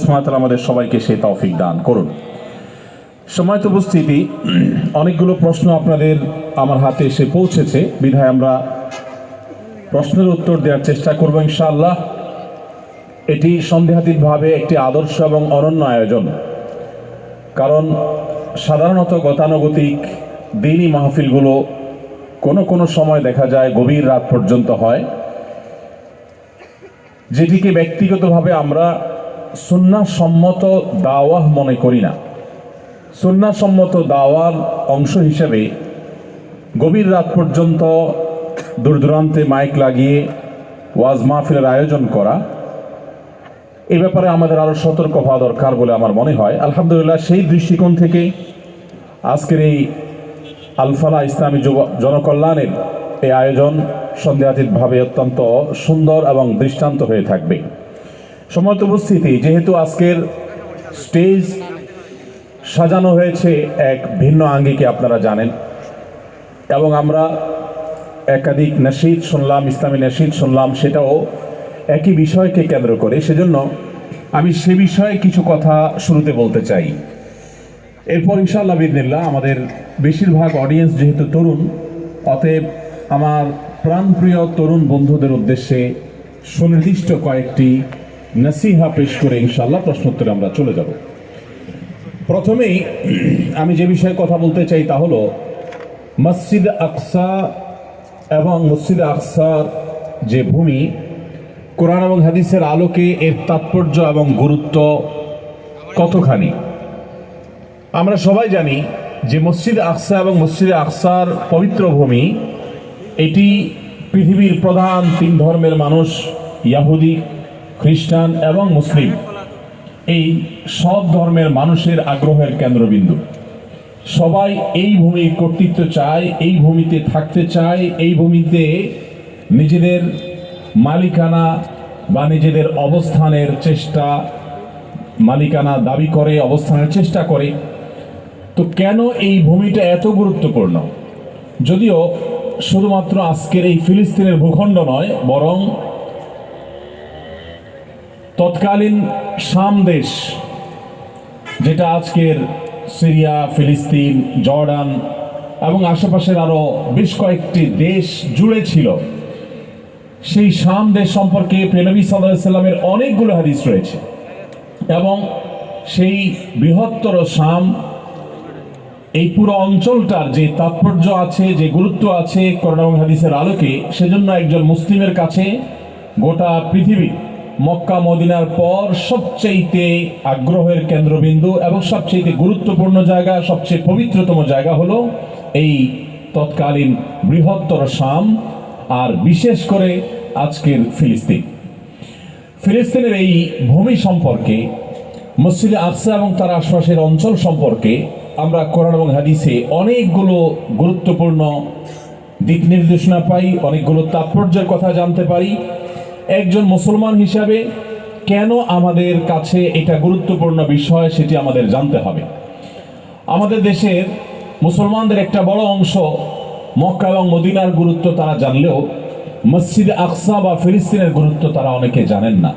সুবহানাহু আমাদের সবাইকে সেই তৌফিক দান করুন। সময়ত উপস্থিতি, অনেকগুলো প্রশ্ন আপনাদের আমার হাতে এসে পৌঁছেছে। বিধায় আমরা প্রশ্নের উত্তর দেওয়ার চেষ্টা করব ইনশাআল্লাহ। এটি সন্দেহাতীতভাবে একটি আদর্শ এবং অনন্য আয়োজন। কারণ সাধারণত গতানুগতিক দিনই মাহফিলগুলো কোনো কোনো সময় দেখা যায় গভীর রাত পর্যন্ত হয়। যেটিকে ব্যক্তিগতভাবে আমরা সুন্নাসম্মত দাওয়াহ মনে করি না। সুন্নাসম্মত দাওয়ার অংশ হিসেবে গভীর রাত পর্যন্ত দূর দূরান্তে মাইক লাগিয়ে ওয়াজ মাহফিলের আয়োজন করা, এ ব্যাপারে আমাদের আরও সতর্ক হওয়া দরকার বলে আমার মনে হয়। আলহামদুলিল্লাহ, সেই দৃষ্টিকোণ থেকে আজকের এই আলফালা ইসলামী জনকল্যাণের এই আয়োজন সন্দেহাতীতভাবে অত্যন্ত সুন্দর এবং দৃষ্টান্ত হয়ে থাকবে। সমত উপস্থিতি, যেহেতু আজকের স্টেজ সাজানো হয়েছে এক ভিন্ন আঙ্গিকে আপনারা জানেন, এবং আমরা একাধিক নাসিদ শুনলাম, ইসলামী নাসিদ শুনলাম, সেটাও একই বিষয়কে কেন্দ্র করে। সেজন্য আমি সে বিষয়ে কিছু কথা শুরুতে বলতে চাই। এরপর ইনশাআল্লাহ বিদিনিল্লাহ আমাদের বেশিরভাগ অডিয়েন্স যেহেতু তরুণ, অতএব আমার প্রাণপ্রিয় তরুণ বন্ধুদের উদ্দেশ্যে সুনির্দিষ্ট কয়েকটি নসিহা পেশ করে ইনশাআল্লাহ প্রশ্নোত্তরে আমরা চলে যাব। প্রথমেই আমি যে বিষয়ে কথা বলতে চাই তা হলো, মসজিদ আকসা এবং মসজিদ আকসার যে ভূমি, কোরআন এবং হাদিসের আলোকে এর তাৎপর্য এবং গুরুত্ব কতখানি? আমরা সবাই জানি যে মসজিদ আকসা এবং মসজিদ আকসার পবিত্র ভূমি, এটি পৃথিবীর প্রধান তিন ধর্মের মানুষ, ইয়াহুদি খ্রিস্টান এবং মুসলিম, এই সব ধর্মের মানুষের আগ্রহের কেন্দ্রবিন্দু। সবাই এই ভূমির কর্তৃত্ব চায়, এই ভূমিতে থাকতে চায়, এই ভূমিতে নিজেদের মালিকানা বা নিজেদের অবস্থানের চেষ্টা, মালিকানা দাবি করে, অবস্থানের চেষ্টা করে। তো কেন এই ভূমিটা এত গুরুত্বপূর্ণ? যদিও শুধুমাত্র আজকের এই ফিলিস্তিনের ভূখণ্ড নয়, বরং তৎকালীন শাম দেশ, যেটা আজকের সিরিয়া, ফিলিস্তিন, জর্ডান এবং আশেপাশের আরও বেশ কয়েকটি দেশ জুড়ে ছিল। সেই শাম দেশ সম্পর্কে সাল্লাহ সাল্লামের অনেকগুলো হাদিস রয়েছে এবং সেই বৃহত্তর শাম, এই পুরো অঞ্চলটার যে তাৎপর্য আছে, যে গুরুত্ব আছে করোনা হাদিসের আলোকে, সেজন্য একজন মুসলিমের কাছে গোটা পৃথিবী মক্কা মদিনার পর সবচেয়েতে আগ্রহের কেন্দ্রবিন্দু এবং সবচেয়ে গুরুত্বপূর্ণ জায়গা, সবচেয়ে পবিত্রতম জায়গা হলো এই তৎকালীন বৃহত্তর শাম আর বিশেষ করে আজকের ফিলিস্তিন। ফিলিস্তিনের এই ভূমি সম্পর্কে, মসজিদে আকসা এবং তার আশপাশের অঞ্চল সম্পর্কে আমরা কোরআন এবং হাদিসে অনেকগুলো গুরুত্বপূর্ণ দিক নির্দেশনা পাই, অনেকগুলো তাৎপর্যের কথা জানতে পারি। একজন মুসলমান হিসাবে কেন আমাদের কাছে এটা গুরুত্বপূর্ণ বিষয় সেটি আমাদের জানতে হবে। আমাদের দেশের মুসলমানদের একটা বড় অংশ মক্কা এবং মদিনার গুরুত্ব তারা জানলেও, মসজিদ আকসা বা ফিলিস্তিনের গুরুত্ব তারা অনেকে জানেন না।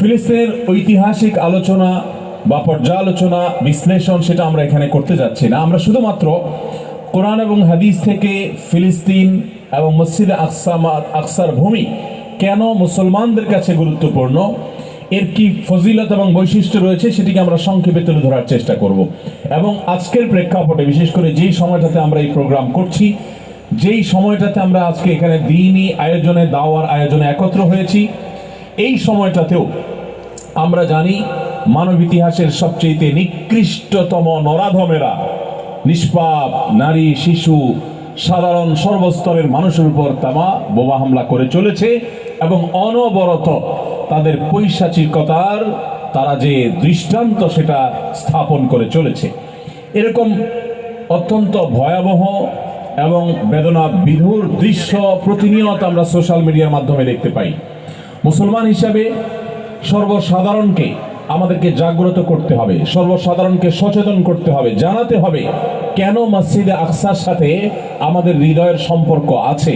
ফিলিস্তিনের ঐতিহাসিক আলোচনা বা পর্যালোচনা, বিশ্লেষণ সেটা আমরা এখানে করতে যাচ্ছি না। আমরা শুধুমাত্র কোরআন এবং হাদিস থেকে ফিলিস্তিন এবং মসজিদ আকসা আকসার ভূমি কেন মুসলমানদের কাছে গুরুত্বপূর্ণ? এর কি ফজিলত এবং বৈশিষ্ট্য রয়েছে সেটিকে আমরা সংক্ষেপে তুলে ধরার চেষ্টা করব। এবং আজকের প্রেক্ষাপটে, বিশেষ করে যেই সময়টাতে আমরা এই প্রোগ্রাম করছি, যেই সময়টাতে আমরা আজকে এখানে দিনই আয়োজনে, দাওয়ার আয়োজনে একত্র হয়েছি, এই সময়টাতেও আমরা জানি মানব ইতিহাসের সবচেয়ে নিকৃষ্টতম নরাধমেরা, নিষ্পাপ নারী, শিশু সাধারণ সর্বস্তরের মানুষের উপর তামা, বোমা হামলা করে চলেছে এবং অনবরত তাদের পৈশাচিকতার, তারা যে দৃষ্টান্ত সেটা স্থাপন করে চলেছে। এরকম অত্যন্ত ভয়াবহ এবং বেদনা বিধুর দৃশ্য প্রতিনিয়ত আমরা সোশ্যাল মিডিয়ার মাধ্যমে দেখতে পাই। মুসলমান হিসাবে সর্বসাধারণকে আমাদেরকে জাগ্রত করতে হবে, সর্বসাধারণকে সচেতন করতে হবে, জানাতে হবে কেন মসজিদে আকসার সাথে আমাদের হৃদয়ের সম্পর্ক আছে।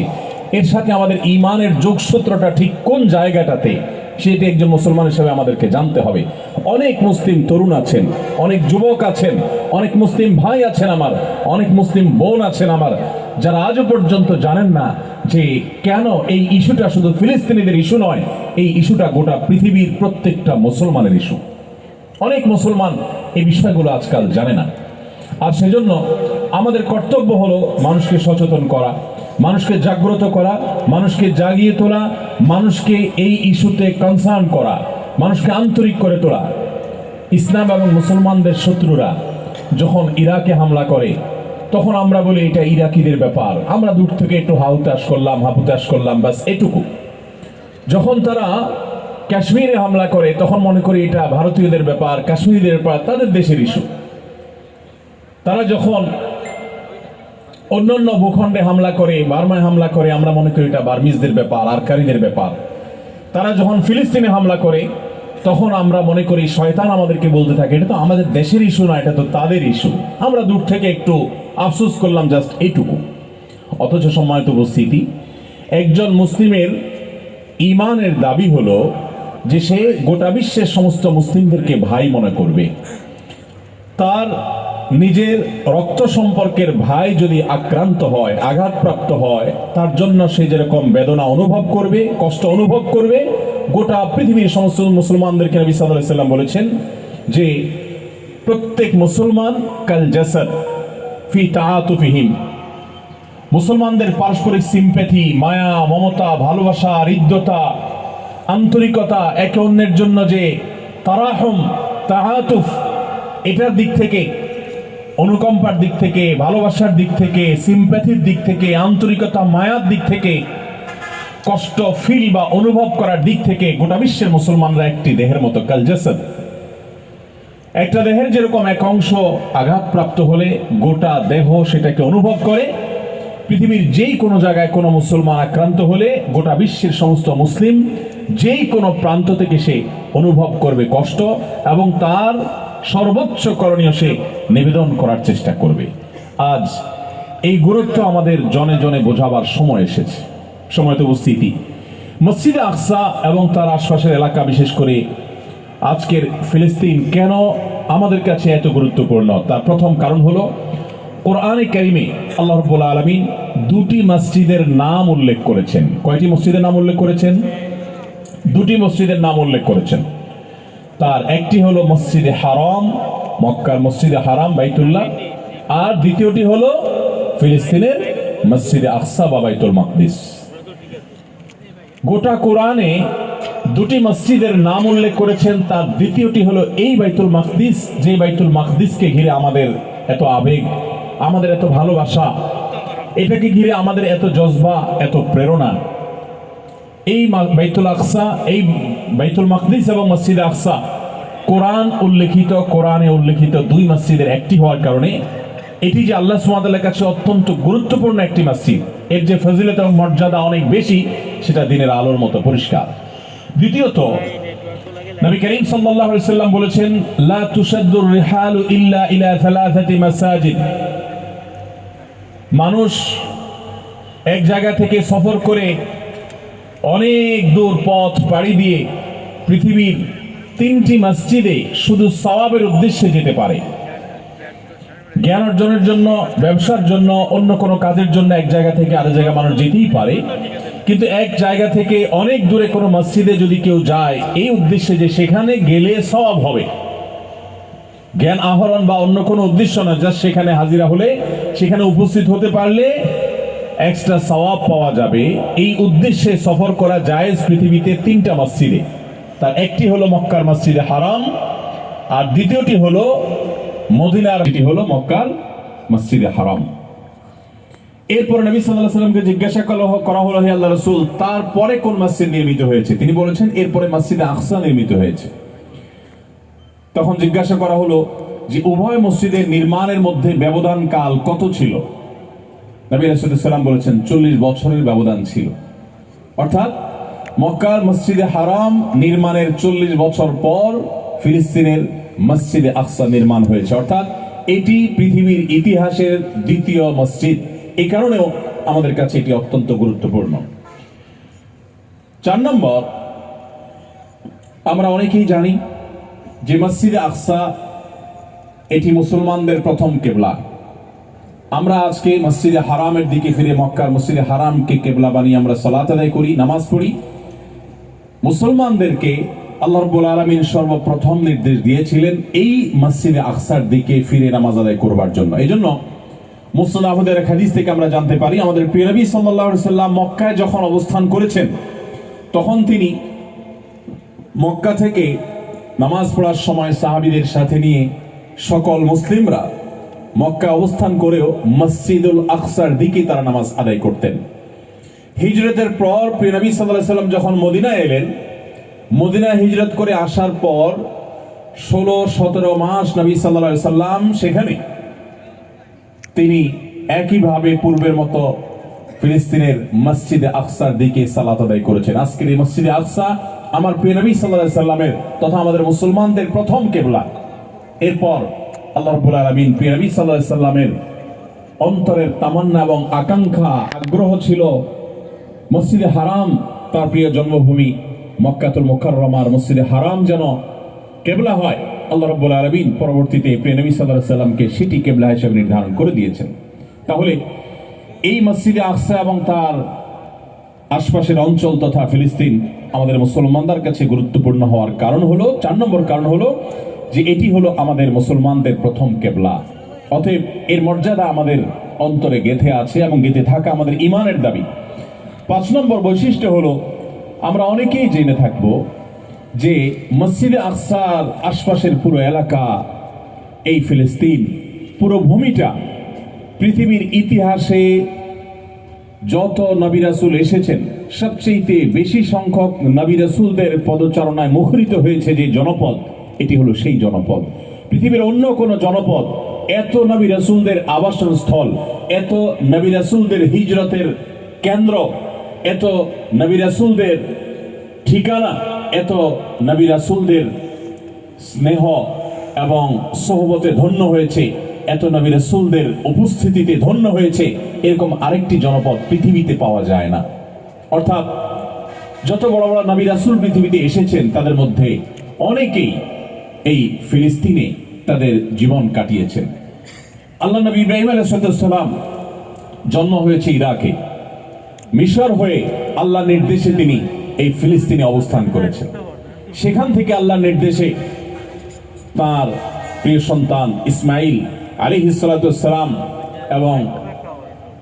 এর সাথে আমাদের ইমানের যোগসূত্রটা ঠিক কোন জায়গাটাতে? সেটি একজন মুসলমান হিসেবে আমাদেরকে জানতে হবে। অনেক মুসলিম তরুণ আছেন, অনেক যুবক আছেন, অনেক মুসলিম ভাই আছেন আমার, অনেক মুসলিম বোন আছেন আমার, যারা আজও পর্যন্ত জানেন না যে কেন এই ইস্যুটা শুধু ফিলিস্তিনিদের ইস্যু নয়, এই ইস্যুটা গোটা পৃথিবীর প্রত্যেকটা মুসলমানের ইস্যু। অনেক মুসলমান এই বিষয়গুলো আজকাল জানে না। আর সেজন্য আমাদের কর্তব্য হলো মানুষকে সচেতন করা মানুষকে জাগ্রত করা, মানুষকে জাগিয়ে তোলা, মানুষকে এই ইস্যুতে কনসার্ন করা, মানুষকে আন্তরিক করে তোলা। ইসলাম এবং মুসলমানদের শত্রুরা যখন ইরাকে হামলা করে, তখন আমরা বলি এটা ইরাকিদের ব্যাপার। আমরা দূর থেকে একটু হাউতাস করলাম হাপুতাস করলাম বাস এটুকু। যখন তারা কাশ্মীরে হামলা করে, তখন মনে করি এটা ভারতীয়দের ব্যাপার কাশ্মীরদের ব্যাপার, তাদের দেশের ইস্যু তারা যখন অন্যান্য ভূখণ্ডে হামলা করে, বার্মায় হামলা করে, আমরা মনে করি এটা বার্মিজদের ব্যাপার, আরকারিদের ব্যাপার। তারা যখন ফিলিস্তিনে হামলা করে, তখন আমরা মনে করি শয়তান আমাদেরকে বলতে থাকে, এটা তো আমাদের দেশের ইস্যু না, এটা তো তাদের ইস্যু। আমরা দূর থেকে একটু আফসোস করলাম, জাস্ট এইটুকু। অথচ সম্মানিত উপস্থিতি, একজন মুসলিমের ইমানের দাবি হলো যে সে গোটা বিশ্বের সমস্ত মুসলিমদেরকে ভাই মনে করবে। তার নিজের রক্ত সম্পর্কের ভাই যদি আক্রান্ত হয়, আঘাতপ্রাপ্ত হয়, তার জন্য সে যেরকম বেদনা অনুভব করবে, কষ্ট অনুভব করবে, গোটা পৃথিবীর সমস্ত মুসলমানদেরকে নবী সাল্লাম বলেছেন যে, প্রত্যেক মুসলমান কাল জাসাদ ফি তাহাতুফিহীন মুসলমানদের পারস্পরিক সিম্প্যাথি মায়া, মমতা, ভালোবাসা, হৃদ্যতা, আন্তরিকতা, একে অন্যের জন্য যে তারাহম তাহাতুফ এটার দিক থেকে অনুকম্পার দিক থেকে, ভালোবাসার দিক থেকে সিম্প্যাথির দিক থেকে, আন্তরিকতা, মায়ার দিক থেকে, কষ্ট ফিল বা অনুভব করার দিক থেকে গোটা বিশ্বের মুসলমানরা একটি দেহের মতো কালজাসাদ। একটা দেহের যেরকম এক অংশ আঘাতপ্রাপ্ত হলে গোটা দেহ সেটাকে অনুভব করে, পৃথিবীর যেই কোনো জায়গায় কোনো মুসলমান আক্রান্ত হলে গোটা বিশ্বের সমস্ত মুসলিম যেই কোনো প্রান্ত থেকে সে অনুভব করবে কষ্ট এবং তার সর্বোচ্চ করণীয় সে নিবেদন করার চেষ্টা করবে। আজ এই গুরুত্ব আমাদের জনে জনে বোঝাবার সময় এসেছে। সময় তো উপস্থিতি। মসজিদে আকসা এবং তার আশপাশের এলাকা, বিশেষ করে আজকের ফিলিস্তিন, কেন আমাদের কাছে এত গুরুত্বপূর্ণ? তার প্রথম কারণ হলো, কোরআনে কারিমে আল্লাহ রব্বুল আলমিন দুটি মসজিদের নাম উল্লেখ করেছেন। কয়টি মসজিদের নাম উল্লেখ করেছেন? দুটি মসজিদের নাম উল্লেখ করেছেন। তার একটি হলো মসজিদে হারাম, মক্কার মসজিদে হারাম, বাইতুল্লাহ। আর দ্বিতীয়টি হলো ফিলিস্তিনের মসজিদে আকসা বা বাইতুল মাকদিস। গোটা কোরআনে দুটি মসজিদের নাম উল্লেখ করেছেন, তার দ্বিতীয়টি হলো এই বাইতুল মাকদিস, যে বাইতুল মাকদিসকে ঘিরে আমাদের এত আবেগ, আমাদের এত ভালোবাসা, এটাকে ঘিরে আমাদের এত জজবা, এত প্রেরণা। এই বাইতুল আকসা, এই বাইতুল মাকদিস এবং মসজিদ আকসা, কোরআন উল্লেখিত, কোরআনে উল্লেখিত দুই মসজিদের একটি হওয়ার কারণে এটি যে আল্লাহ সুমাদালের কাছে অত্যন্ত গুরুত্বপূর্ণ একটি মসজিদ, এর যে ফজিলত এবং মর্যাদা অনেক বেশি, সেটা দিনের আলোর মতো পরিষ্কার। দ্বিতীয়ত, নবী করিম সাল্লাল্লাহু সাল্লাম বলেছেন, লা তুসাদ্দুর রিহালু ইল্লা ইলা থালাথাতি মাসাজিদ। মানুষ এক জায়গা থেকে সফর করে অনেক দূর পথ পাড়ি দিয়ে পৃথিবীর তিনটি মসজিদে শুধু সওয়াবের উদ্দেশ্যে যেতে পারে। জ্ঞান অর্জনের জন্য, ব্যবসার জন্য, অন্য কোনো কাজের জন্য এক জায়গা থেকে আরেক জায়গা মানুষ যেতেই পারে। কিন্তু এক জায়গা থেকে অনেক দূরে কোনো মসজিদে যদি কেউ যায়, এই উদ্দেশ্যে যে সেখানে গেলে সওয়াব হবে। জ্ঞান আহরণ বা অন্য কোনো উদ্দেশ্য না, জাস্ট সেখানে হাজিরা হলে, সেখানে উপস্থিত হতে পারলে এক্সট্রা সওয়াব পাওয়া যাবে। এই উদ্দেশ্যে সফর করা জায়েজ পৃথিবীতে তিনটা মসজিদে। তার একটি হলো মক্কার মসজিদে হারাম, আর দ্বিতীয়টি হলো মদিনার এটি হলো মক্কার মসজিদে হারাম। এরপর নবী আলাইহি সাল্লামকে জিজ্ঞাসা করা করা হলো, হে আল্লাহ রসুল, তারপরে কোন মসজিদ নির্মিত হয়েছে? তিনি বলেছেন, এরপরে মসজিদে আকসা নির্মিত হয়েছে। তখন জিজ্ঞাসা করা হলো যে, উভয় মসজিদের নির্মাণের মধ্যে ব্যবধান কাল কত ছিল? নবী রাসূলুল্লাহ বলেছেন, চল্লিশ বছরের ব্যবধান ছিল। অর্থাৎ মক্কার মসজিদে হারাম নির্মাণের চল্লিশ বছর পর ফিলিস্তিনের মসজিদে আকসা নির্মাণ হয়েছে। অর্থাৎ এটি পৃথিবীর ইতিহাসের দ্বিতীয় মসজিদ। এই কারণেও আমাদের কাছে এটি অত্যন্ত গুরুত্বপূর্ণ। চার নম্বর, আমরা অনেকেই জানি যে মসজিদে আকসা, এটি মুসলমানদের প্রথম কেবলা। আমরা আজকে মসজিদে হারামের দিকে ফিরে, মক্কার মসজিদে হারামকে কেবলা বানিয়ে আমরা সলাত আদায় করি, নামাজ পড়ি। মুসলমানদেরকে আল্লাহ রব্বুল আলমিন সর্বপ্রথম নির্দেশ দিয়েছিলেন, এই মসজিদে আকসার দিকে ফিরে নামাজ আদায় করবার জন্য। এই জন্য মুসলাম আহমদের হাদিস থেকে আমরা জানতে পারি, আমাদের প্রিয় নবী সাল্লাল্লাহু সাল্লাম মক্কায় যখন অবস্থান করেছেন, তখন তিনি মক্কা থেকে নামাজ পড়ার সময় সাহাবিদের সাথে নিয়ে সকল মুসলিমরা মক্কা অবস্থান করেও মসজিদুল আকসার দিকে তারা নামাজ আদায় করতেন। হিজরতের পর প্রিয় নবী সাল্লাল্লাহু আলাইহি সাল্লাম যখন মদিনায় এলেন, মদিনায় হিজরত করে আসার পর ষোলো, সতেরো মাস নবী আলাইহি সাল্লাম সেখানে তিনি একইভাবে পূর্বের মতো ফিলিস্তিনের মসজিদে আকসার দিকে সালাত আদায় করেছেন। আজকের এই মসজিদে আকসা আমার প্রিয় নবী আলাইহি সাল্লামের তথা আমাদের মুসলমানদের প্রথম কেবলা। এরপর আল্লাহ রাব্বুল আলামিন, প্রিয় নবী সাল্লামের অন্তরের তামান্না এবং আকাঙ্ক্ষা, আগ্রহ ছিল মসজিদে হারাম, তার প্রিয় জন্মভূমি মক্কাতুল মুকাররমার মসজিদে হারাম যেন কেবলা হয়। আল্লাহ রাব্বুল আলামিন পরবর্তীতে প্রিয় নবী সাল্লাল্লাহু সাল্লামকে সেটি কেবলা হিসেবে নির্ধারণ করে দিয়েছেন। তাহলে এই মসজিদে আকসা এবং তার আশপাশের অঞ্চল তথা ফিলিস্তিন আমাদের মুসলমানদের কাছে গুরুত্বপূর্ণ হওয়ার কারণ হলো, চার নম্বর কারণ হলো যে এটি হলো আমাদের মুসলমানদের প্রথম কেবলা। অতএব এর মর্যাদা আমাদের অন্তরে গেথে আছে এবং গেথে থাকা আমাদের ইমানের দাবি। পাঁচ নম্বর বৈশিষ্ট্য হলো, আমরা অনেকেই জেনে থাকব যে মসজিদে আকসার আশপাশের পুরো এলাকা এই ফিলিস্তিন, পুরো ভূমিটা পৃথিবীর ইতিহাসে যত নবী রাসূল এসেছেন সবচেয়ে বেশি সংখ্যক নবী রাসূলদের পদচারণায় মুখরিত হয়েছে যে জনপদ। এটি হলো সেই জনপদ। পৃথিবীর অন্য কোন জনপদ, এত নবী রাসূলদের আবাসন স্থল এত নবী রাসূলদের হিজরতের কেন্দ্র, এত নবী রাসূলদের ঠিকানা, এত নবী রাসূলদের স্নেহ এবং সহবতে ধন্য হয়েছে, এত নবী রাসূলদের উপস্থিতিতে ধন্য হয়েছে, এরকম আরেকটি জনপদ পৃথিবীতে পাওয়া যায় না। অর্থাৎ যত বড় বড় নবী রাসূল পৃথিবীতে এসেছেন, তাদের মধ্যে অনেকেই এই ফিলিস্তিনে তাদের জীবন কাটিয়েছেন। আল্লাহ নবী ইব্রাহিম আলাইসালাম জন্ম হয়েছে ইরাকে। মিশর হয়ে আল্লাহ নির্দেশে তিনি এই ফিলিস্তিনে অবস্থান করেছেন। সেখান থেকে আল্লাহ নির্দেশে তার প্রিয় সন্তান ইসমাইল আলী হিসালাম এবং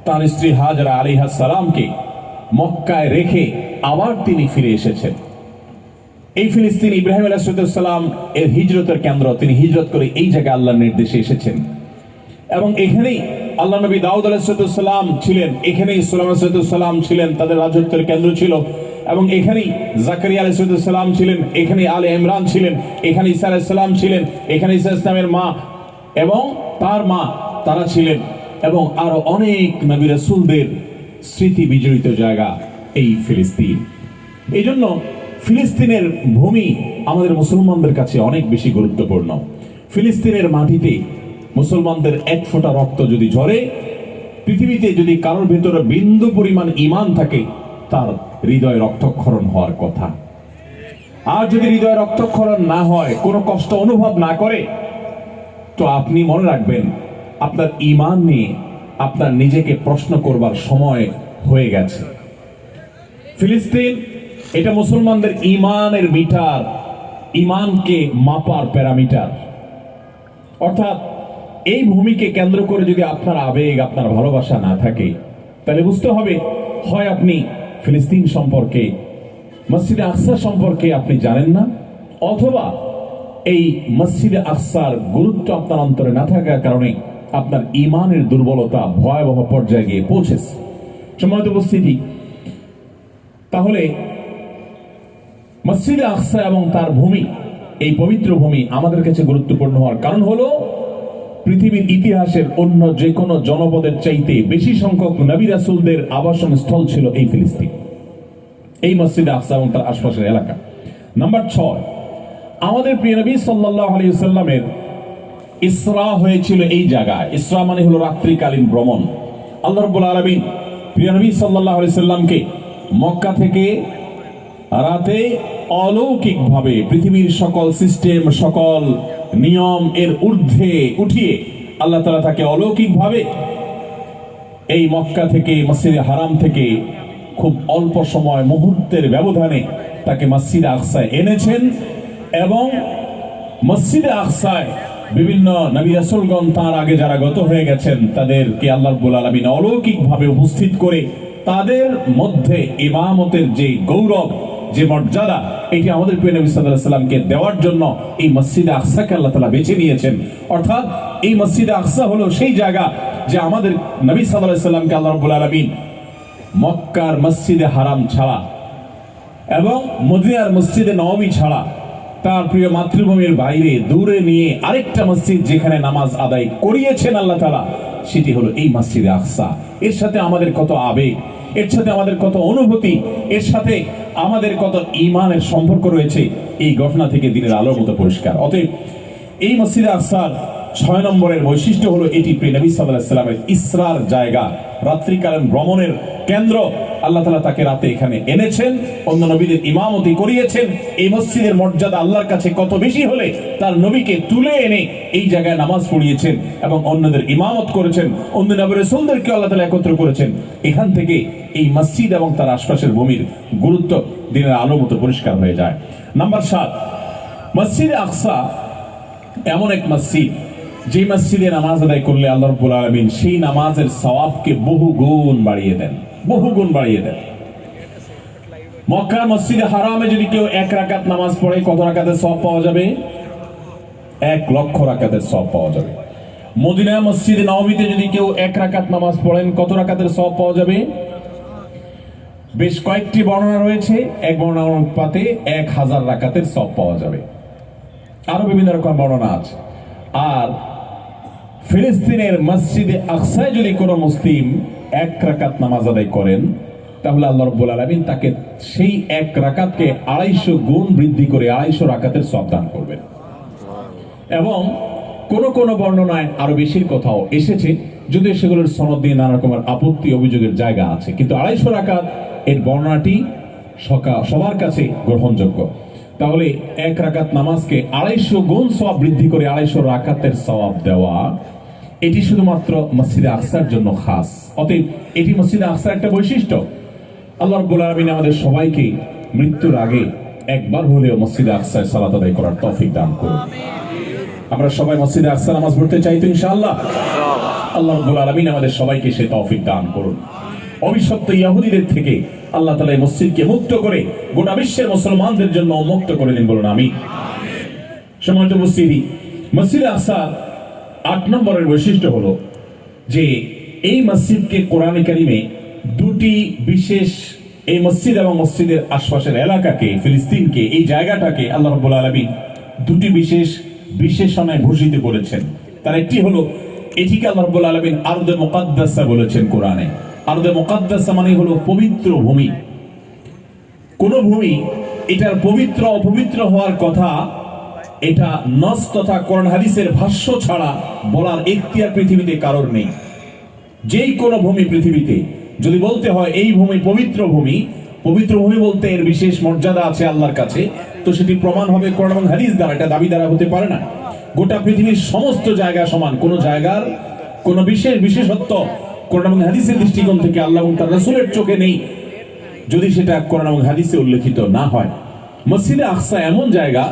তার স্ত্রী হাজরা আলী সালামকে মক্কায় রেখে আবার তিনি ফিরে এসেছেন। এই ফিলিস্তিন ইব্রাহিম আলাহিসাল্লাম এর হিজরতের কেন্দ্র। তিনি হিজরত করে এই জায়গায় আল্লাহর নির্দেশে এসেছেন। এবং এখানেই আল্লাহ নবী দাউদ আলাহিসাল্লাম ছিলেন, এখানেই সুলাম আলাহিসাল্লাম ছিলেন, তাদের রাজত্বের কেন্দ্র ছিল। এবং এখানেই জাকারিয়া আলাইসালাম ছিলেন এখানে আলে ইমরান ছিলেন, এখানে ঈসা আলাইসালাম ছিলেন, এখানে ঈসা ইসলামের মা এবং তার মা তারা ছিলেন। এবং আরও অনেক নবী রাসূলদের স্মৃতি বিজড়িত জায়গা এই ফিলিস্তিন। এই জন্য ফিলিস্তিনের ভূমি আমাদের মুসলমানদের কাছে অনেক বেশি গুরুত্বপূর্ণ। ফিলিস্তিনের মাটিতে মুসলমানদের এক ফোঁটা রক্ত যদি ঝরে, পৃথিবীতে যদি কারোর ভেতরে বিন্দু পরিমাণ ইমান থাকে, তার হৃদয় রক্তক্ষরণ হওয়ার কথা। আর যদি হৃদয় রক্তক্ষরণ না হয়, কোনো কষ্ট অনুভব না করে, তো আপনি মনে রাখবেন, আপনার ইমান নিয়ে আপনার নিজেকে প্রশ্ন করবার সময় হয়ে গেছে। ফিলিস্তিন এটা মুসলমানদের ইমানের মিটার ইমানকে মাপার প্যারামিটার। অর্থাৎ এই ভূমিকে কেন্দ্র করে যদি আপনার আবেগ, আপনার ভালোবাসা না থাকে, তাহলে বুঝতে হবে, হয় আপনি ফিলিস্তিন সম্পর্কে, মসজিদে আকসা সম্পর্কে আপনি জানেন না, অথবা এই মসজিদে আকসার গুরুত্ব আপনার অন্তরে না থাকার কারণে আপনার ইমানের দুর্বলতা ভয়াবহ পর্যায়ে গিয়ে পৌঁছেছে। সম্মানিত উপস্থিতি, তাহলে মসজিদে আকসা এবং তার ভূমি, এই পবিত্র ভূমি আমাদের কাছে গুরুত্বপূর্ণ হওয়ার কারণ হলো, পৃথিবীর ইতিহাসের অন্য যে কোনো জনপদের চাইতে বেশি সংখ্যক নবী রাসুলদের আবাসন স্থল ছিল এই ফিলিস্তিন, এই মসজিদে আকসা এবং তার আশপাশের এলাকা। নাম্বার ছয়, আমাদের প্রিয় নবী সাল্লাল্লাহু আলাইহি সাল্লামের ইসরা হয়েছিল এই জায়গায়। ইসরা মানে হলো রাত্রিকালীন ভ্রমণ। আল্লাহ রাব্বুল আলামিন প্রিয় নবী সাল্লাল্লাহু আলাইহি সাল্লামকে মক্কা থেকে রাতে অলৌকিকভাবে পৃথিবীর সকল সিস্টেম, সকল নিয়ম এর ঊর্ধ্বে উঠিয়ে আল্লাহ তালা তাকে অলৌকিকভাবে এই মক্কা থেকে, মসজিদে হারাম থেকে খুব অল্প সময়, মুহূর্তের ব্যবধানে তাকে মসজিদে আকসায় এনেছেন এবং মসজিদে আকসায় বিভিন্ন নবী রাসূলগণ তার আগে যারা গত হয়ে গেছেন, তাদেরকে আল্লাহ রাব্বুল আলামিন অলৌকিকভাবে উপস্থিত করে তাদের মধ্যে ইমামতের যে গৌরব যে মর্যাদা এটি আমাদের প্রিয় নবী সাল্লামকে দেওয়ার জন্য এই মসজিদে আকসাকে আল্লাহ তাআলা বেছে নিয়েছেন। অর্থাৎ এই মসজিদে আকসা হলো সেই জায়গা যে আমাদের নবী আলাইহি সাল্লামকে আল্লাহ রাব্বুল আলামিন মক্কার মসজিদে হারাম ছাড়া এবং মদিনার মসজিদে নবী ছাড়া তার প্রিয় মাতৃভূমির বাইরে, দূরে নিয়ে আরেকটা মসজিদ যেখানে নামাজ আদায় করিয়েছেন আল্লাহ তালা সেটি হলো এই মসজিদে আকসা। এর সাথে আমাদের কত আবেগ এর সাথে আমাদের কত অনুভূতি, এর সাথে আমাদের কত ইমানের সম্পর্ক রয়েছে, এই ঘটনা থেকে দিনের আলোর মতো পরিষ্কার। অতএব এই মসজিদে আসার ছয় নম্বরের বৈশিষ্ট্য হলো এটি প্রিয় নবী সাল্লাহ সাল্লামের ইসরার জায়গা, রাত্রিকালীন ভ্রমণের কেন্দ্র। আল্লাহ তালা তাকে রাতে এখানে এনেছেন, অন্য নবীদের ইমামতি করিয়েছেন। এই মসজিদের মর্যাদা আল্লাহর কাছে কত বেশি হলে তার নবীকে তুলে এনে এই জায়গায় নামাজ পড়িয়েছেন এবং অন্যদের ইমামত করেছেন, অন্য নবী সুন্দরকে আল্লাহ তালা একত্র করেছেন। এখান থেকে এই মসজিদ এবং তার আশপাশের ভূমির গুরুত্ব দিনের আলো মতো পরিষ্কার হয়ে যায়। নাম্বার সাত, মসজিদে আকসা এমন এক মসজিদ, যে মসজিদে নামাজ আদায় করলে আল্লাহ রব্বুল আলমিন সেই নামাজের সওয়াবকে বহু গুণ বাড়িয়ে দেন। বহু গুণ বাড়িয়ে দেয়। মক্কার মসজিদে হারামে যদি কেউ এক রাকাত নামাজ পড়ে, কত রাকাতের সব পাওয়া যাবে? এক লক্ষ রাকাতের সব পাওয়া যাবে। মদিনা মসজিদে নবমীতে যদি কেউ এক রাকাত নামাজ পড়েন, কত রাকাতের সব পাওয়া যাবে? বেশ কয়েকটি বর্ণনা রয়েছে। এক বর্ণনা অনুপাতে এক হাজার রাকাতের সব পাওয়া যাবে। আরও বিভিন্ন রকম বর্ণনা আছে। আর ফিলিস্তিনের মসজিদে আকসায় যদি কোনো মুসলিম এক রাকাত নামাজ আদায় করেন, তাহলে আল্লাহ রব্বুল আলমিন তাকে সেই এক রাকাতকে আড়াইশো গুণ বৃদ্ধি করে আড়াইশো রাকাতের সব দান করবেন। এবং কোন কোন বর্ণনায় আরও বেশির কথাও এসেছে, যদিও সেগুলোর সনদ দিয়ে নানা রকমের আপত্তি, অভিযোগের জায়গা আছে। কিন্তু আড়াইশো রাকাত, এর বর্ণনাটি সকা- সবার কাছে গ্রহণযোগ্য। তাহলে এক রাকাত নামাজকে আড়াইশো গুণ সওয়াব বৃদ্ধি করে আড়াইশো রাকাতের সওয়াব দেওয়া এটি শুধুমাত্র মসজিদে আকসার জন্য খাস। অতএব এটি মসজিদে আকসার একটা বৈশিষ্ট্য। আল্লাহ রব্বুল আলমিন আমাদের সবাইকে মৃত্যুর আগে একবার হলেও মসজিদে আকসায় সালাত আদায় করার তৌফিক দান করুন। আমরা সবাই মসজিদে আকসা নামাজ পড়তে চাই তো ইনশাআল্লাহ? আল্লাহ রব্বুল আলমিন আমাদের সবাইকে সে তৌফিক দান করুন। অভিশপ্ত ইয়াহুদীদের থেকে আল্লাহ তালা মসজিদকে মুক্ত করে গোটা বিশ্বের মুসলমানদের জন্য মুক্ত করে দিন বলুন আমি সময়ত মসজিদি মসজিদে আসা আট নম্বরের বৈশিষ্ট্য হলো যে এই মসজিদকে কোরআন কারিমে দুটি বিশেষ এই মসজিদ এবং মসজিদের আশপাশের এলাকাকে, ফিলিস্তিনকে, এই জায়গাটাকে আল্লাহ রব্বুল আলমী দুটি বিশেষ বিশেষণায় ভূষিত করেছেন। তার একটি হলো, এটিকে আল্লাহ রব্বুল আলমিন আরদে মোকাদ্দাসা বলেছেন কোরআনে। আরদে মোকাদ্দাসা মানে হলো পবিত্র ভূমি। কোন ভূমি এটার পবিত্র, অপবিত্র হওয়ার কথা এটা নস তথা কোরআন হাদিসের ভাষ্য ছাড়া বলার এখতিয়ার পৃথিবীতে কারোর নেই। যেই কোনো ভূমি পৃথিবীতে, যদি বলতে হয় এই ভূমি পবিত্র ভূমি পবিত্র ভূমি বলতে এর বিশেষ মর্যাদা আছে আল্লাহর কাছে, তো সেটি প্রমাণ হবে কোরআন এবং হাদিস দ্বারা, এটা দাবি দ্বারা হতে পারে না। গোটা পৃথিবীর সমস্ত জায়গা সমান, কোন জায়গার কোনো বিশেষ বিশেষত্ব কোরআন এবং হাদিসের দৃষ্টিকোণ থেকে আল্লাহ এবং তার রসুলের চোখে নেই, যদি সেটা কোরআন এবং হাদিসে উল্লেখিত না হয়। মসজিদে আকসা এমন জায়গা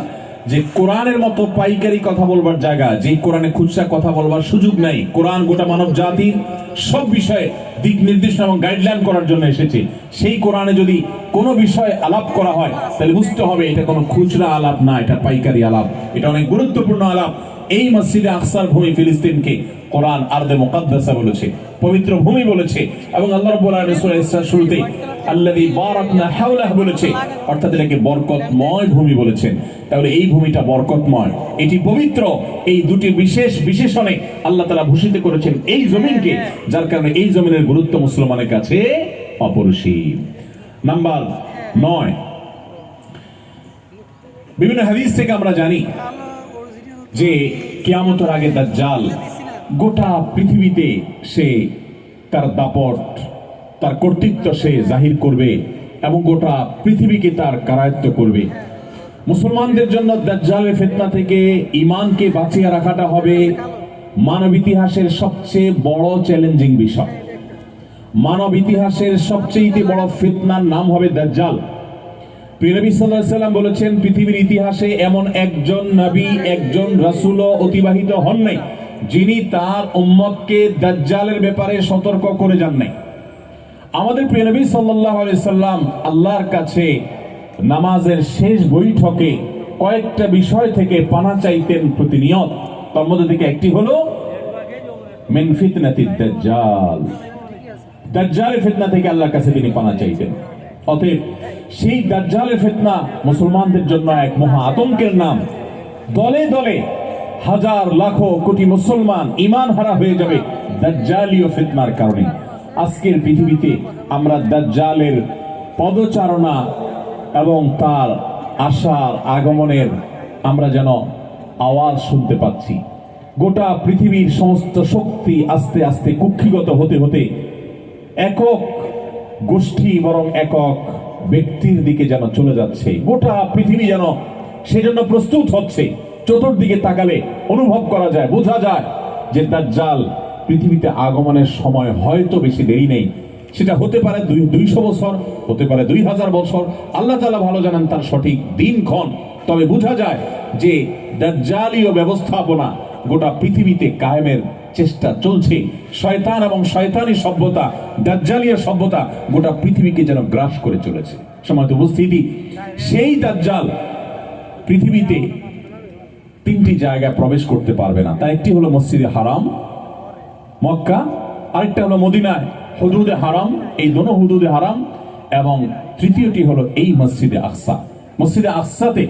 যে কোরআনের মতো পাইকারি কথা বলবার জায়গা যে কোরআনে খুচরা কথা বলবার সুযোগ নাই। কোরআন গোটা মানব জাতির সব বিষয়ে দিক নির্দেশনা এবং গাইডলাইন করার জন্য এসেছে। সেই কোরআনে যদি কোনো বিষয়ে আলাপ করা হয়, তাহলে বুঝতে হবে এটা কোনো খুচরা আলাপ না, এটা পাইকারি আলাপ। এটা অনেক গুরুত্বপূর্ণ আলাপ। এই মসজিদে আকসার ভূমি ফিলিস্তিনকে কোরআন আরদে মুকাদ্দাসা বলেছে, পবিত্র ভূমি বলেছে এবং আল্লাহ রাব্বুল আলামিন সূরা ইসরার শুরুতে আল্লাযী বারাকনা হাওলাহ বলেছে, অর্থাৎ এটাকে বরকতময় ভূমি বলেছেন। তাহলে এই ভূমিটা বরকতময়, এটি পবিত্র, এই দুটি বিশেষ বিশেষণে আল্লাহ তাআলা ভূষিত করেছেন এই জমিনকে, যার কারণে এই জমিনের গুরুত্ব মুসলমানের কাছে অপরিসীম। নাম্বার নয়, বিভিন্ন হাদিস থেকে আমরা জানি যে কেয়ামতের আগে দাজ্জাল গোটা পৃথিবীতে সে তার দাপট, তার কর্তৃত্ব সে জাহির করবে এবং গোটা পৃথিবীকে তার কারায়ত্ত করবে। মুসলমানদের জন্য দাজ্জালের ফিতনা থেকে ইমানকে বাঁচিয়ে রাখাটা হবে মানব ইতিহাসের সবচেয়ে বড় চ্যালেঞ্জিং বিষয়। মানব ইতিহাসের সবচেয়ে বড় ফিতনার নাম হবে দাজ্জাল। প্রিয়নবী আলাইহি সাল্লাম বলেছেন, পৃথিবীর ইতিহাসে এমন একজন নবী, একজন রাসূলও অতিবাহিত হন নাই। যিনি তার উম্মতকে দাজ্জালের ব্যাপারে সতর্ক করে যান নাই। আমাদের প্রিয় নবী সাল্লাল্লাহু আলাইহি সাল্লাম আল্লাহর কাছে নামাজের শেষ বৈঠকে কয়েকটা বিষয় থেকে পানা চাইতেন প্রতিনিয়ত। তার মধ্যে থেকে একটি হলো, মিন ফিতনাতি দাজ্জাল। দাজ্জালের ফিতনা থেকে আল্লাহর কাছে তিনি পানা চাইতেন। অতএব সেই দাজ্জালের ফিতনা মুসলমানদের জন্য এক মহা আতঙ্কের নাম। দলে দলে হাজার লাখো কোটি মুসলমান ইমান হারা হয়ে যাবে দাজ্জালীয় ফিতনার কারণে। আজকের পৃথিবীতে আমরা দাজ্জালের পদচারণা এবং তার আসার আগমনের আমরা যেন আওয়াজ শুনতে পাচ্ছি। গোটা পৃথিবীর সমস্ত শক্তি আস্তে আস্তে কুক্ষিগত হতে হতে একক গোষ্ঠী বরং একক ব্যক্তির দিকে যেন চলে যাচ্ছে। গোটা পৃথিবী যেন সেজন্য প্রস্তুত হচ্ছে। চতুর্দিকে তাকালে অনুভব করা যায়, বোঝা যায় যে তার জাল পৃথিবীতে আগমনের সময় হয়তো বেশি দেরি নেই। সেটা হতে পারে দুই দুইশো বছর, হতে পারে দুই হাজার বছর। আল্লাহ তালা ভালো জানেন তার সঠিক দিনক্ষণ। তবে বোঝা যায় যে দাজ্জালীয় ব্যবস্থাপনা গোটা পৃথিবীতে কায়েমের চেষ্টা চলছে। শয়তান এবং শয়তানি সভ্যতা, দাজ্জালীয় সভ্যতা গোটা পৃথিবীকে যেন গ্রাস করে চলেছে। সময়ত উপস্থিতি, সেই দাজ্জাল পৃথিবীতে তিনটি জায়গায় প্রবেশ করতে পারবে না। তার একটি হলো মসজিদে হারাম, মক্কা, আরেকটা হলো মদিনায়। হুদুদে হারাম, এই দোনো হুদুদে হারাম। এবং তৃতীয়টি হলো এই মসজিদে আকসা। মসজিদে আকসাতে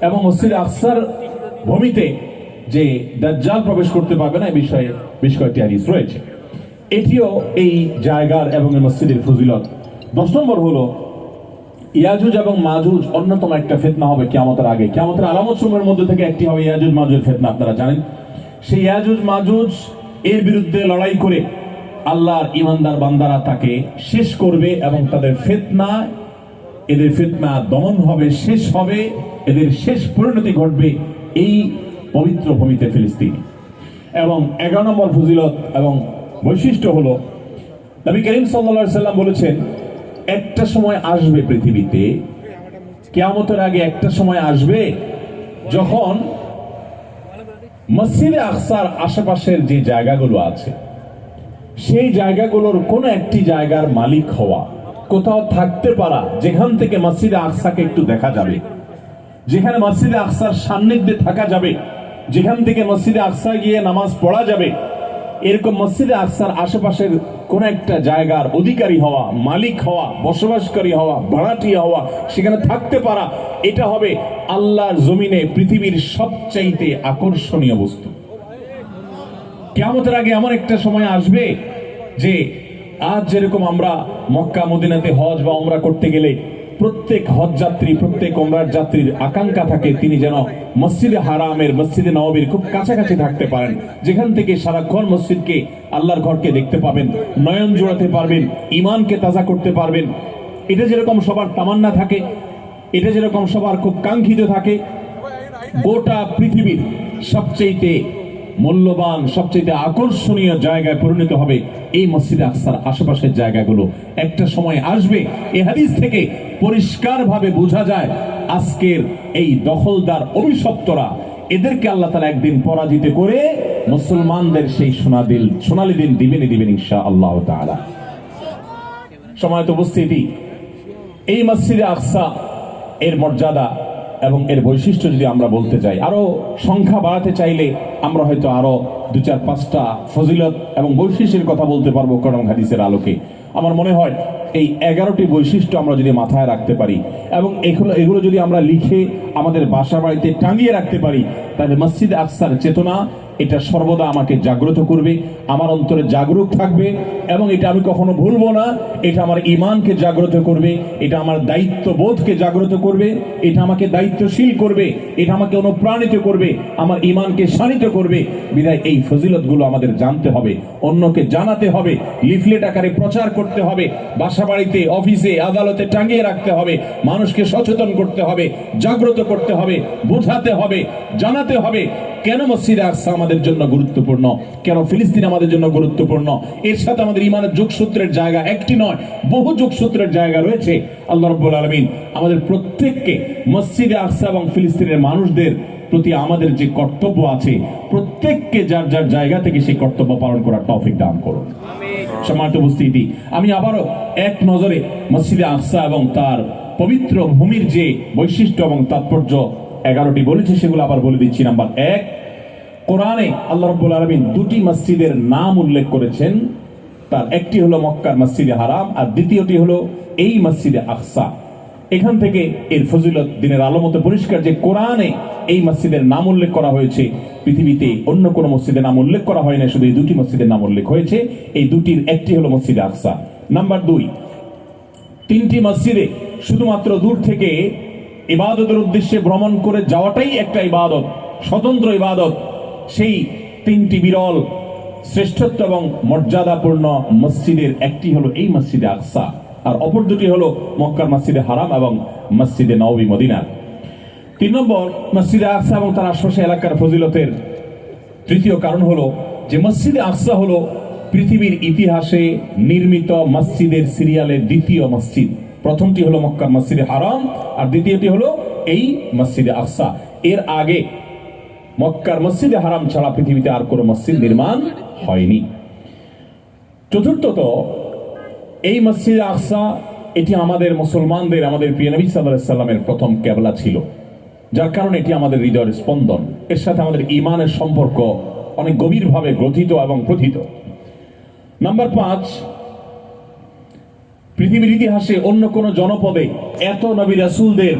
এবং মসজিদে আকসার ভূমিতে যে দাজ্জাল প্রবেশ করতে পারবে না এই বিষয়ে বেশ কয়েকটি হাদিস রয়েছে। এটিও এই জায়গার এবং এই মসজিদের ফজিলত। দশ নম্বর হলো ইয়াজুজ এবং মাজুজ অন্যতম একটা ফেতনা হবে কিয়ামতের আগে। কিয়ামতের আলামত সময়ের মধ্যে থেকে একটি হবে ইয়াজুজ মাজুজ ফেতনা, আপনারা জানেন। সেই ইয়াজুজ, মাজুজ, এর বিরুদ্ধে লড়াই করে আল্লাহর ইমানদার বান্দারা তাকে শেষ করবে এবং তাদের ফেতনা, এদের ফেতনা দমন হবে, শেষ হবে, এদের শেষ পরিণতি ঘটবে এই পবিত্র ভূমিতে ফিলিস্তিনি। এবং এগারো নম্বর ফজিলত এবং বৈশিষ্ট্য হলো, নবী করিম সাল্লা সাল্লাম বলেছেন একটা সময় আসবে পৃথিবীতে, কেয়ামতের আগে একটা সময় আসবে যখন মসজিদে আকসার আশেপাশের যে জায়গাগুলো আছে, সেই জায়গাগুলোর কোনো একটি জায়গার মালিক হওয়া, কোথাও থাকতে পারা, যেখান থেকে মসজিদে আকসাকে একটু দেখা যাবে, যেখানে মসজিদে আকসার সান্নিধ্যে থাকা যাবে, যেখান থেকে মসজিদে আকসা গিয়ে নামাজ পড়া যাবে, এরকম মসজিদে আকসার আশেপাশের কোন একটা জায়গার অধিকারী হওয়া, মালিক হওয়া, বসবাসকারী হওয়া ভাড়াটি হওয়া, সেখানে থাকতে পারা, এটা হবে আল্লাহর জমিনে পৃথিবীর সবচাইতে আকর্ষণীয় বস্তু। কেমতের আগে এমন একটা সময় আসবে যে আজ যেরকম আমরা মক্কা, মদিনাতে হজ বা ওমরা করতে গেলে প্রত্যেক হজ যাত্রী, প্রত্যেক ওমরার যাত্রীর আকাঙ্ক্ষা থাকে, তিনি যেন মসজিদে হারামের, মসজিদে নববীর খুব কাছাকাছি থাকতে পারেন। যেখান থেকে সারাক্ষণ মসজিদকে আল্লাহর ঘরকে দেখতে পাবেন, নয়ন জোড়াতে পারবেন ইমানকে তাজা করতে পারবেন। এটা যেরকম সবার তামান্না থাকে, এটা যেরকম সবার খুব কাঙ্ক্ষিত থাকে, গোটা পৃথিবীর সবচেয়ে মূল্যবান সবচেয়ে আকর্ষণীয় জায়গায় পরিণত হবে এই মসজিদে আকসার আশেপাশের জায়গাগুলো। একটা সময় আসবে এই হাদিস থেকে পরিষ্কারভাবে বোঝা যায় আজকের এই দখলদার অভিশপ্তরা। এদেরকে আল্লাহ তালা একদিন পরাজিত করে মুসলমানদের সেই সোনাদিল, সোনালি দিন দিবেনই দিবেন ইনশা আল্লাহ তাআলা সময়ত উপস্থিতি। এই মসজিদে আকসা এর মর্যাদা এবং এর বৈশিষ্ট্য যদি আমরা বলতে চাই আরও সংখ্যা বাড়াতে চাইলে আমরা হয়তো আরও দু চার, পাঁচটা ফজিলত এবং বৈশিষ্ট্যের কথা বলতে পারব করম হাদিসের আলোকে। আমার মনে হয় এই এগারোটি বৈশিষ্ট্য আমরা যদি মাথায় রাখতে পারি এবং এগুলো এগুলো যদি আমরা লিখে আমাদের বাসা বাড়িতে টাঙিয়ে রাখতে পারি, তাহলে মসজিদ আকসার চেতনা এটা সর্বদা আমাকে জাগ্রত করবে, আমার অন্তরে জাগরুক থাকবে, এবং এটা আমি কখনো ভুলবো না, এটা আমার ইমানকে জাগ্রত করবে, এটা আমার দায়িত্ববোধকে জাগ্রত করবে, এটা আমাকে দায়িত্বশীল করবে, এটা আমাকে অনুপ্রাণিত করবে, আমার ইমানকে শানিত করবে। বিধায় এই ফজিলতগুলো আমাদের জানতে হবে, অন্যকে জানাতে হবে, লিফলেট আকারে প্রচার করতে হবে বাসা বাড়িতে অফিসে, আদালতে টাঙিয়ে রাখতে হবে, মানুষকে সচেতন করতে হবে, জাগ্রত করতে হবে, বোঝাতে হবে, জানাতে হবে কেন মসজিদে আকসা আমাদের জন্য গুরুত্বপূর্ণ? কেন ফিলিস্তিন আমাদের জন্য গুরুত্বপূর্ণ? এর সাথে আমাদের ইমানের যোগসূত্রের জায়গা একটি নয় বহু যোগসূত্রের জায়গা রয়েছে। আল্লাহ রব্বুল আলমিন আমাদের প্রত্যেককে মসজিদে আকসা এবং ফিলিস্তিনের মানুষদের প্রতি আমাদের যে কর্তব্য আছে প্রত্যেককে যার যার জায়গা থেকে সেই কর্তব্য পালন করার তৌফিক দান করুন। সম্মানিত উপস্থিতি আমি আবারও এক নজরে মসজিদে আকসা এবং তার পবিত্র ভূমির যে বৈশিষ্ট্য এবং তাৎপর্য এগারোটি বলেছি, সেগুলো আবার বলে দিচ্ছি। নাম্বার এক, কোরআনে আল্লাহ রব্বুল আলমিন দুটি মসজিদের নাম উল্লেখ করেছেন। তার একটি হলো মক্কার মসজিদে হারাম, আর দ্বিতীয়টি হলো এই মসজিদে আকসা। এখান থেকে এর ফজিলত দিনের আলো মতো পরিষ্কার যে কোরআনে এই মসজিদের নাম উল্লেখ করা হয়েছে। পৃথিবীতে অন্য কোনো মসজিদের নাম উল্লেখ করা হয় না, শুধু এই দুটি মসজিদের নাম উল্লেখ হয়েছে। এই দুটির একটি হলো মসজিদে আকসা। নাম্বার দুই, তিনটি মসজিদে শুধুমাত্র দূর থেকে ইবাদতের উদ্দেশ্যে ভ্রমণ করে যাওয়াটাই একটা ইবাদত, স্বতন্ত্র ইবাদত। সেই তিনটি বিরল, শ্রেষ্ঠত্ব এবং মর্যাদাপূর্ণ মসজিদের, একটি হলো এই মসজিদে আকসা, আর অপর দুটি হলো মক্কার মসজিদে হারাম এবং মসজিদে নবী মদিনা। তিন নম্বর, মসজিদে আকসা এবং তার আশপাশে এলাকার ফজিলতের তৃতীয় কারণ হলো যে মসজিদে আকসা হলো পৃথিবীর ইতিহাসে নির্মিত মসজিদের সিরিয়ালের দ্বিতীয় মসজিদ। প্রথমটি হলো মক্কার মসজিদে হারাম, আর দ্বিতীয়টি হলো এই মসজিদে আকসা। এর আগে মক্কার মসজিদে হারাম ছাড়া পৃথিবীতে আর কোনো মসজিদ নির্মাণ হয়নি। চতুর্থত, এই মসজিদে আকসা, এটি আমাদের মুসলমানদের, আমাদের প্রিয় নবী সাল্লামের প্রথম ক্যাবলা ছিল। যার কারণে এটি আমাদের হৃদয়ের স্পন্দন। এর সাথে আমাদের ইমানের সম্পর্ক অনেক গভীরভাবে গ্রথিত এবং প্রথিত। নাম্বার পাঁচ পৃথিবীর ইতিহাসে অন্য কোন জনপদে এত নবী রাসূলদের